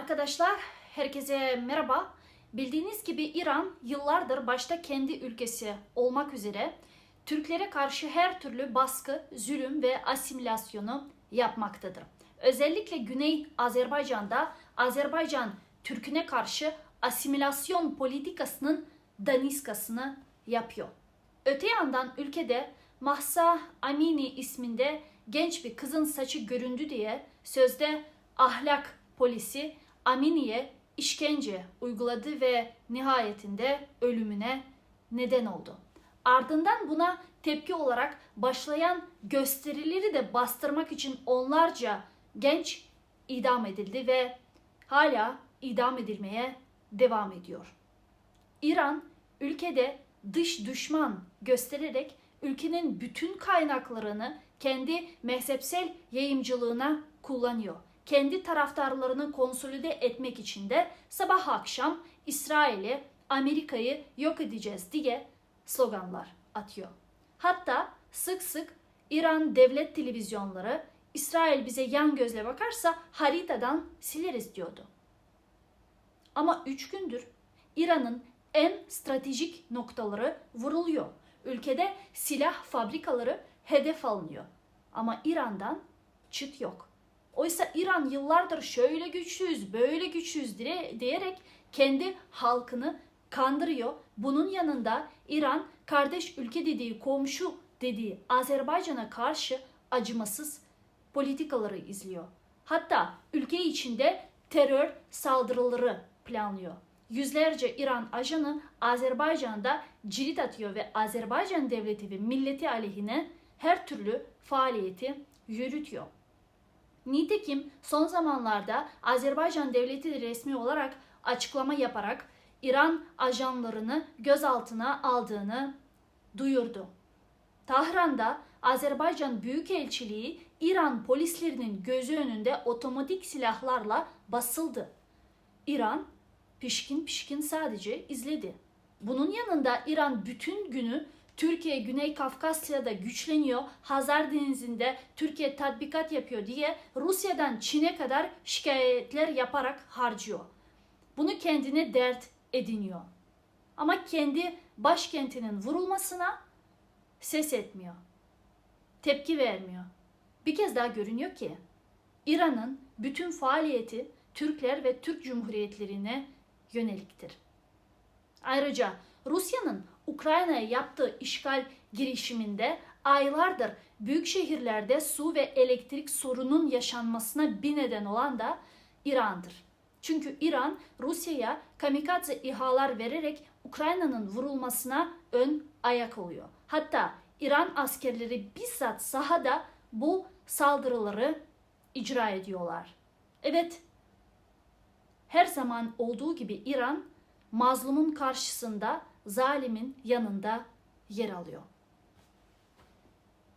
Arkadaşlar herkese merhaba. Bildiğiniz gibi İran yıllardır başta kendi ülkesi olmak üzere Türklere karşı her türlü baskı, zulüm ve asimilasyonu yapmaktadır. Özellikle Güney Azerbaycan'da Azerbaycan Türküne karşı asimilasyon politikasının daniskasını yapıyor. Öte yandan ülkede Mahsa Amini isminde genç bir kızın saçı göründü diye sözde ahlak polisi Amini'ye işkence uyguladı ve nihayetinde ölümüne neden oldu. Ardından buna tepki olarak başlayan gösterileri de bastırmak için onlarca genç idam edildi ve hala idam edilmeye devam ediyor. İran ülkede dış düşman göstererek ülkenin bütün kaynaklarını kendi mezhepsel yayımcılığına kullanıyor. Kendi taraftarlarını konsolide etmek için de sabah akşam İsrail'i, Amerika'yı yok edeceğiz diye sloganlar atıyor. Hatta sık sık İran devlet televizyonları İsrail bize yan gözle bakarsa haritadan sileriz diyordu. Ama üç gündür İran'ın en stratejik noktaları vuruluyor. Ülkede silah fabrikaları hedef alınıyor. Ama İran'dan çıt yok. Oysa İran yıllardır şöyle güçlüyüz, böyle güçlüyüz diye, diyerek kendi halkını kandırıyor. Bunun yanında İran kardeş ülke dediği, komşu dediği Azerbaycan'a karşı acımasız politikaları izliyor. Hatta ülke içinde terör saldırıları planlıyor. Yüzlerce İran ajanı Azerbaycan'da cirit atıyor ve Azerbaycan devleti ve milleti aleyhine her türlü faaliyeti yürütüyor. Nitekim son zamanlarda Azerbaycan devleti de resmi olarak açıklama yaparak İran ajanlarını gözaltına aldığını duyurdu. Tahran'da Azerbaycan Büyükelçiliği İran polislerinin gözü önünde otomatik silahlarla basıldı. İran pişkin pişkin sadece izledi. Bunun yanında İran bütün günü Türkiye Güney Kafkasya'da güçleniyor, Hazar Denizi'nde Türkiye tatbikat yapıyor diye Rusya'dan Çin'e kadar şikayetler yaparak harcıyor. Bunu kendine dert ediniyor. Ama kendi başkentinin vurulmasına ses etmiyor. Tepki vermiyor. Bir kez daha görünüyor ki İran'ın bütün faaliyeti Türkler ve Türk Cumhuriyetlerine yöneliktir. Ayrıca Rusya'nın Ukrayna'ya yaptığı işgal girişiminde aylardır büyük şehirlerde su ve elektrik sorunun yaşanmasına bir neden olan da İran'dır. Çünkü İran Rusya'ya kamikaze İHA'lar vererek Ukrayna'nın vurulmasına ön ayak oluyor. Hatta İran askerleri bizzat sahada bu saldırıları icra ediyorlar. Evet, her zaman olduğu gibi İran mazlumun karşısında zalimin yanında yer alıyor.